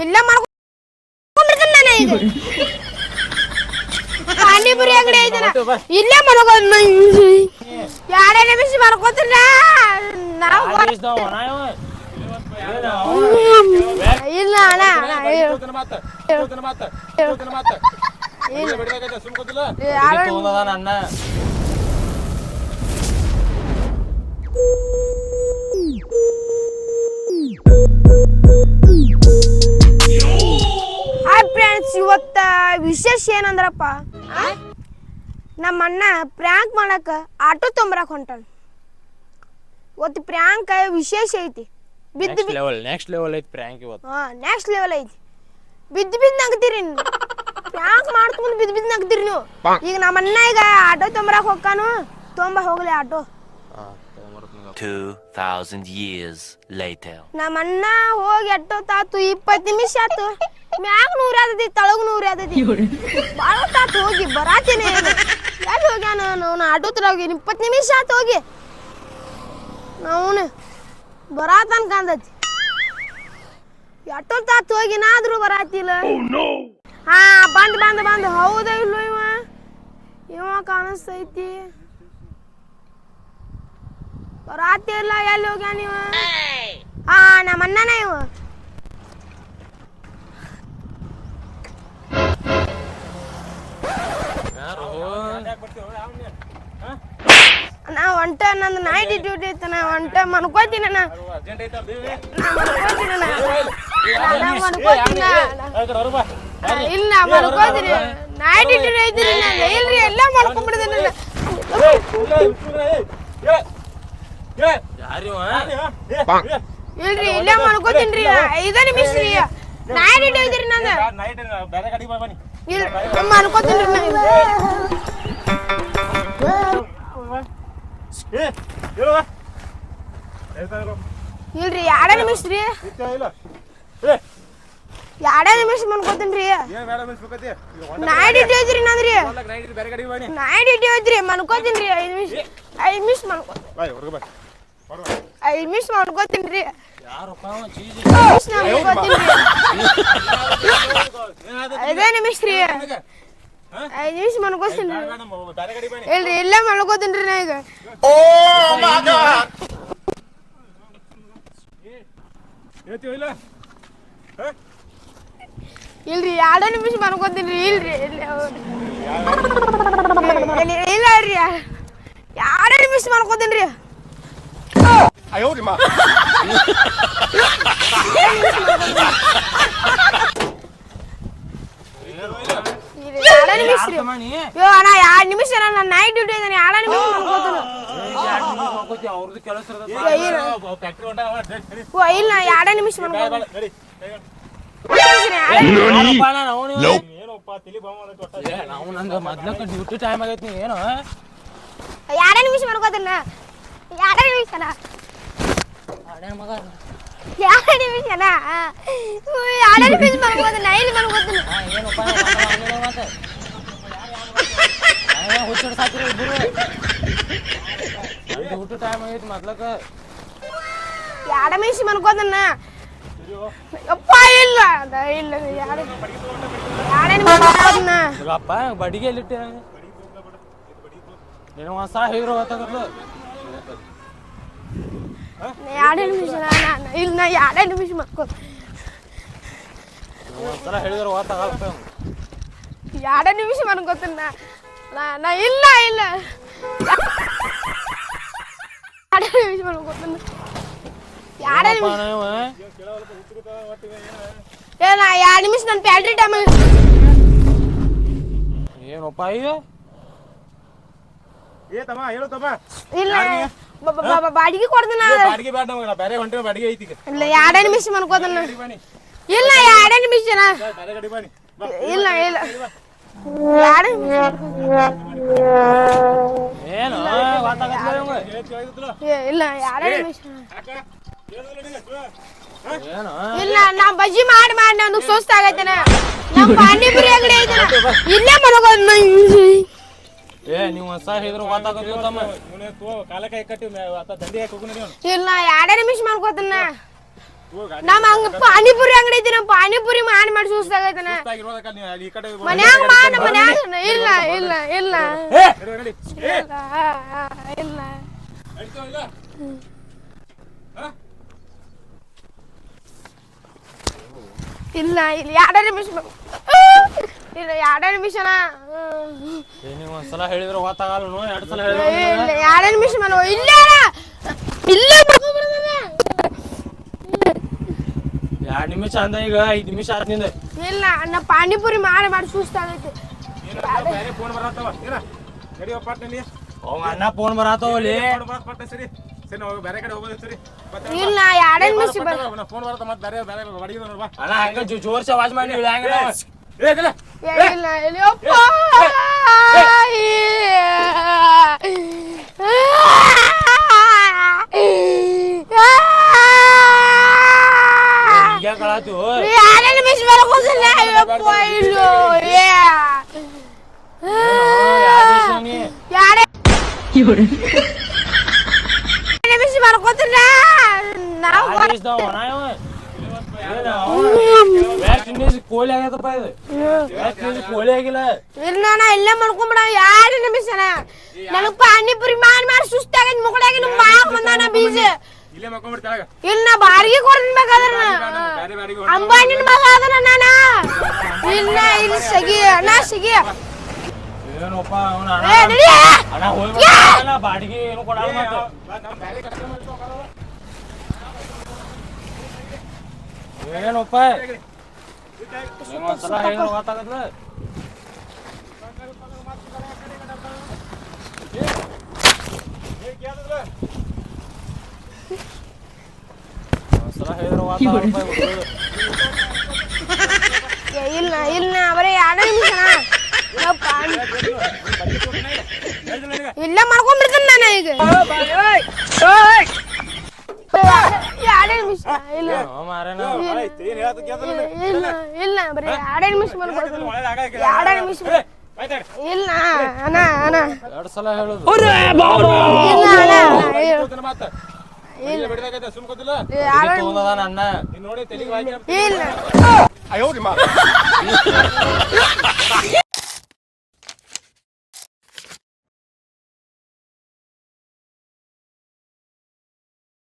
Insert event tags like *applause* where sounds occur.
ಇಲ್ಲೇ ಮಾಡ್ಕೊಂಡ್ಬಿಡ್ತೀನಿ ನಾನು ಈಗ. ಪಾನಿಪುರಿ ಅಂಗಡಿ ಐತಲ್ಲ. ಇಲ್ಲೇ ಮಲ್ಕೊಂಡ್ ಎರಡೇ ನಿಮಿಷ ಮಲ್ಕೋತಿನ ನಾವು ಇಲ್ಲ ಅಣ್ಣ ಅಣ್ಣ ವಿಶೇಷ ಏನಂದ್ರಪ್ಪ? ನಮ್ಮ ಅಣ್ಣ ಪ್ರ್ಯಾಂಕ್ ಮಾಡಕ ಆಟೋ ತೊಂಬರಕ್ ಹೊಂಟಾನ. ಇವತ್ತು ಪ್ರ್ಯಾಂಕ್ ವಿಶೇಷ ಐತಿ. ಬಿದ್ದು ನೆಕ್ಸ್ಟ್ ಲೆವೆಲ್ ನೆಕ್ಸ್ಟ್ ಲೆವೆಲ್ ಐತಿ ಪ್ರ್ಯಾಂಕ್ ಇವತ್ತು. ಹಾ ನೆಕ್ಸ್ಟ್ ಲೆವೆಲ್ ಐತಿ. ಬಿದ್ದು ಬಿದ್ದು ನಗ್ತೀರಿ ಪ್ರ್ಯಾಂಕ್ ಮಾಡ್ಕೊಂಡ್ ಬಿದ್ದು ಬಿದ್ದು ನಗ್ತೀರಿ ನೀವು. ಈಗ ನಮ್ಮ ಅಣ್ಣ ಈಗ ಆಟೋ ತೊಂಬರಕ್ ಹೋಗ್ಕಾನು ತೊಂಬ ಹೋಗ್ಲಿ auto Two thousand years later. ನಮ್ಮ ಅಣ್ಣ ಹೋಗಿ ಎಷ್ಟೊತ್ತಾತು ಇಪ್ಪತ್ತು ನಿಮಿಷ ಆತು ಮ್ಯಾಗ ನೂರ ಆದತಿ ತಳಗ ನೂರ ಆದತಿ ಭಾಳ ತಾತು ಹೋಗಿ ಬರಾತೇನೆ. ಎಲ್ಲಿ ಹೋಗ್ಯಾನ ನಾವು ಆಟೋ ತರ ಹೋಗಿ ಇಪ್ಪತ್ತು ನಿಮಿಷ ಆತು ಹೋಗಿ. ನಾವು ಬರಾತನ್ ಕಾಂದತಿ ಎಷ್ಟೊತ್ತಾತು ಹೋಗಿ ನಾದ್ರೂ ಬರಾತಿಲ್ಲ. ಹಾ ಬಂದ್ ಬಂದ್ ಬಂದ್. ಹೌದ ಇಲ್ಲೋ ಇವ? ಇವ ಕಾಣಿಸ್ತೈತಿ. ಬರಾತಿ ಇಲ್ಲ ಎಲ್ಲಿ ಹೋಗ್ಯಾ ನೀವು? ಹಾ ನಮ್ಮ ಅಣ್ಣನ ಇವ. ನಾ ಒಂಟ ನಂದು ನೈಟ್ ಡ್ಯೂಟಿ ಐತೆ ನಾ ಒಂಟ ಮನ್ಕೋತೀನಿ ನಾ. ನಾ ಮನ್ಕೋತೀನಿ ಇಲ್ಲ ಮನ್ಕೋತೀನಿ ನೈಟ್ ಡ್ಯೂಟಿ ಐತ್ರಿ ನಾನು ಇಲ್ರಿ ಎಲ್ಲ ಯಾರಿವ ಇಲ್ರಿ ಇಲ್ಲೇ ಮಲ್ಕೋತೀನ್ರಿ. ರೀ ಐದ ನಿಮಿಷ ರೀ. ನೈಟ್ ಡ್ಯೂಟಿ ನಾನು. ಇಲ್ರಿ ಮಲ್ಕೋತೀನ್ರಿ ಇಲ್ರಿ ಎರಡ ನಿಮಿಷ ರೀ. ಇಲ್ಲ. ಏ. ಎರಡ ನಿಮಿಷ ಮನ್ಕೋತೀನ್ರಿ ನೈಟ್ ಐತ್ರಿ ನಂದ್ರಿ. ನೈಟ್ ಬೇರೆ ಕಡೆಗೆ ನೈಟ್ ಡ್ಯೂಟಿ ಐತ್ರಿ ಮನ್ಕೋತೀನಿ ರೀ ಐದು ನಿಮಿಷ. ಐದು ನಿಮಿಷ ಮಾಡ್ಕೊತೀನಿ ಬಾಯ್ ಹೊರಗೆ ಬಾ ಐದು ನಿಮಿಷ ಮಾಡ್ಕೊತೀನಿ ರೀ. ಯಾರಪ್ಪ ಅವ? ರೀ. ಐದೇ ನಿಮಿಷ ರೀ. ಐದು ನಿಮಿಷ ಮನ್ಕೋತೀನಿ ರೀ. ಇಲ್ರಿ ಇಲ್ಲೇ ಮಲ್ಕೋತೀನಿ ರೀ ನಾ ಈಗ. ಹೇಳ್ತೀವಿ ಇಲ್ಲ? ಇಲ್ರಿ ಎರಡೇ ನಿಮಿಷ ಮಾಡ್ಕೊತೀನಿ ರೀ. ಇಲ್ರಿ ಇಲ್ಲೇ ಹೋಗ್ರಿ. ಇಲ್ಲ ಮಿಸ್ ಮಾಡ್ಕೋತೀನಿ ಎರಡ ನಿಮಿಷ ಮನ್ಕೋತೀನಿ ರೀ ಅಯ್ಯೋ ನಿಮ್ಮ ಎರಡ ನಿಮಿಷ ರೀ. ನೀ ಅಯ್ಯೋ ಅಣ್ಣ ಎರಡು ನಿಮಿಷ ನಾನು ನೈಟ್ ಡ್ಯೂಟಿ ಇದ್ದಾನೆ ಎರಡು ನಿಮಿಷ ಇಲ್ಲ ಎರಡು ನಿಮಿಷ ಏನಪ್ಪ ತಲಿ ನಂಗೆ ಮೊದ್ಲಕ್ಕ ಡ್ಯೂಟಿ ಟೈಮ್ ಆಗೈತಿ ಏನು ಎರಡು ನಿಮಿಷ ಮನ್ಕೋತೀನಿ ಎರಡೇ ನಿಮಿಷನ? ಮಗ ಎರಡು ನಿಮಿಷನ? ಎರಡು ನಿಮಿಷ ಇಲ್ಲಿ ಹಾ, ಏನಪ್ಪ ಆಮೇಲೆ ಮತ್ತೆ? ಸಾಕಿರಿ ಇಬ್ಬರು ಡ್ಯೂಟಿ ಟೈಮ್ ಆಗೈತಿ ಎರಡು ನಿಮಿಷ ಮನ್ಕೋತೀನಿ ಅಪ್ಪ ಇಲ್ಲ. ಇಲ್ಲ ಎರಡು ನಿಮಿಷ ಅಪ್ಪ ಬಡಿಗೆ ಎಲ್ಲಿಟ್ಟೆ ನೀನು ಹೊಸ ಹೀರೋ ಗೊತ್ತಾಗಲ್ಲ ಎರಡೇ ನಿಮಿಷ ನಾನು ಇಲ್ಲ ನಾ ಎರಡೇ ನಿಮಿಷ ಮನ್ಕೋತೀನಿ ಒಂದ್ಸಲ ಹೇಳಿದ್ರೆ ಗೊತ್ತಾಗಲ್ಲ ಎರಡೇ ನಿಮಿಷ ನನಗೆ ಗೊತ್ತಿಲ್ಲ ನಾ- ನಾ ಇಲ್ಲ ಇಲ್ಲ. ಎರಡೇ ನಿಮಿಷ ಮನ್ಕೋತೀನಿ ಎರಡೇ ನಿಮಿಷ ಏ? ನಾ ಎರಡು ನಿಮಿಷ ನನ್ನ ಪ್ಯಾಟ್ರಿ ಟೈಮ್ ಏನಪ್ಪ ಅಯ್ಯೋ ಏ ತಮ್ಮ ಹೇಳು ತಮ್ಮ. ಇಲ್ಲ ಬ- ಬ- ಬ- ಬಾಡಿಗೆ. ಬಾಡಿಗೆ ಬೇಡ ನಮಗೆ ನಾ ಬೇರೆ ಹೊಂಟೆ ಬಾಡಿಗೆ ಐತಿ ಈಗ. ಇಲ್ಲ ಎರಡೇ ನಿಮಿಷ ಇಲ್ಲ ಎರಡೇ ನಿಮಿಷ ನಾ. ಬೇರೆ ಕಡೆ ಬನ್ನಿ. ಬಾ. ಇಲ್ಲ ಇಲ್ಲ. ಎರಡೇ ನಿಮಿಷ ಏನು? ಗೊತ್ತಾಗಲ್ಲ ಇವಂಗ ಹೇಳ್ತಿ ಹೇಳಿದ್ರು ಏ, ಇಲ್ಲ ಎರಡೇ ನಿಮಿಷ ಅಕ್ಕ ಹೇಳಿದ್ರು ನಿನಗೆ ಏನು? ಇಲ್ಲ ನಾ ಬಜ್ಜಿ ಮಾಡಿ ಮಾಡಿ ನನಗೆ ಸುಸ್ತ ನಮ್ಮ ಪಾನಿಪುರಿ ಅಂಗಡಿ ಇಲ್ಲೇ ಮನಗೋದ್ ಏ ನೀವು ಹೊಸ ಹೇಳಿದ್ರೆ ಗೊತ್ತಾಗಲ್ಲ ತಮ್ಮ. ಇವನೇ ತೋ ಕಾಲ ಕೈ ಕಟ್ಟಿ ಮೇ- ಆತ ದಂಡಿ ಹಾಕಿ ಹೋಗು ನಡಿ ಅವ್ನು. ಇಲ್ಲ ಎರಡೇ ನಿಮಿಷ ಮಾಡ್ಕೋತನ. ನಮ್ಮ ಹಂಗ ಪಾನಿಪುರಿ ಅಂಗಡಿ ಐತಿ ನಮ್ಮ ಪಾನಿಪುರಿ ಮಾಡಿ ಮಾಡಿ ಸುಸ್ತಾಗೈತನ. ಮನ್ಯಾಗ ಮಾಡ ಮನ್ಯಾಗ ಇಲ್ಲ ಇಲ್ಲ ಇಲ್ಲ. ಇಲ್ಲ ಇಲ್ಲ. ನಡೀತಾವ ಇಲ್ಲ? ಹಾ? ಇಲ್ಲ ಇಲ್ಲ. ಎರಡೇ ನಿಮಿಷ. ಇಲ್ಲ ಎರಡೇ ನಿಮಿಷನ ಏ ನೀವು ಒಂದ್ಸಲ ಹೇಳಿದ್ರೆ ಗೊತ್ತಾಗಲ್ಲ ನೋಡಿ ಎರಡು ಸಲ ಇಲ್ಲ ಹೇಳಿದ್ರೆ ಎರಡೇ ನಿಮಿಷ ಮನೋ ಇಲ್ಲ. ಎರಡು ನಿಮಿಷ ಅಂದ ಈಗ ಐದು ನಿಮಿಷ ಆತ್ನಿಂದ. ಇಲ್ಲ ನಾ ಪಾನಿಪುರಿ ಮಾಡಿ ಮಾಡಿ ಸುಸ್ತಾಗೈತಿ ಫೋನ್ ಬರತ್ತವ? ಏನ ನಡಿಯೋ ಪಾಟ್ ನೀ? ಅವ ಅಣ್ಣ ಫೋನ್ ಬರತ್ತವಲ್ಲಿ ಫೋನ್ ಬರತ್ತ ಪಾಟ್ ಸರಿ. ಸರಿ ನಾವು ಬೇರೆ ಕಡೆ ಹೋಗೋದು ಸರಿ. ಮತ್ತೆ ಇಲ್ಲ ಎರಡೇ ನಿಮಿಷ ಫೋನ್ ಬರತ್ತ ಮತ್ತೆ ಬೇರೆ ಬೇರೆ ಬಡಿಗೆ ಅಣ್ಣ ಹಂಗ ಜೋ- ಜೋರ್ಸಿ ಆವಾಜ್ ಮಾಡಿ ನಾವು. ಇದಲ್ಲ ಏ, ಇಲ್ಲ ಇಲ್ಲ ಯಪ್ಪ. ಹಿಂಗ್ಯಾ ಕಳಾತು ಎರಡೇ ನಿಮಿಷ ಬರ್ಕೋದಿಲ್ಲ ಯಪ್ಪ ಇಲ್ಲೋ ಏ ಎರಡೇ ನಿಮಿಷ ಕೋಳಿ ಇದು. ಕೋಳಿ ಆಗಿಲ್ಲ? ಇಲ್ಲ ಮಾಡ್ಕೊಂಬಿಡ ಎರಡು ನಿಮಿಷನ ನನಗ್ ಪಾನಿಪುರಿ ಮಾಡಿ ಮಾಡಿ ಸುಸ್ತಾಗೈತಿ ಮುಗಡಾಗಿ ನಮ್ಮ ಮಾವ ಬಂದಾನ ಬೀಜ. ಇಲ್ಲೇ ಮಕ್ಕೊಂಡ್ಬಿಡ್ತಾಗ ಇಲ್ಲ ನಾ ಬಾಡಿಗೆ ಕೊಡ್ಬೇಕಾದ್ರ ಬೇರೆ ಬಾಡಿಗೆ ಅಂಬಾನಿನ ಮಗ ಅದನ ನಾನ ಇಲ್ಲ ಇಲ್ಲಿ ಸಗಿ. ಅಣ್ಣ ಸಗಿ. ಏನಪ್ಪ ಅವನ ಏ ನಡಿ. ಅಣ್ಣ ಹೋಗ್ಬೇಕಲ್ಲ ಬಾಡಿಗೆ ಏನು ಕೊಡಲ್ಲ ಮತ್ತು ಏನಪ್ಪ? ಇಲ್ಲ ಇಲ್ಲ ಬರೀ ಎರಡು ನಿಮಿಷ ಇಲ್ಲ ಮಾಡ್ಕೊಂಡ್ಬಿಡ್ತೀನಿ ನಾನು ಈಗ ಎರಡೇ ನಿಮಿಷ. ಇಲ್ಲ. ಇಲ್ಲ ಇಲ್ಲ ಬರೀ ಎರಡೇ ನಿಮಿಷ ಮಾಡ್ಕೊಡ್ತೀನಿ ಎರಡೇ ನಿಮಿಷ ಇಲ್ಲ ಅಣ್ಣ ಅಣ್ಣ. ಎರಡು ಸಲ ಹೇಳುದು. ಇಲ್ಲ ಅಣ್ಣ ಇಲ್ಲ. ಇಲ್ಲ. *laughs*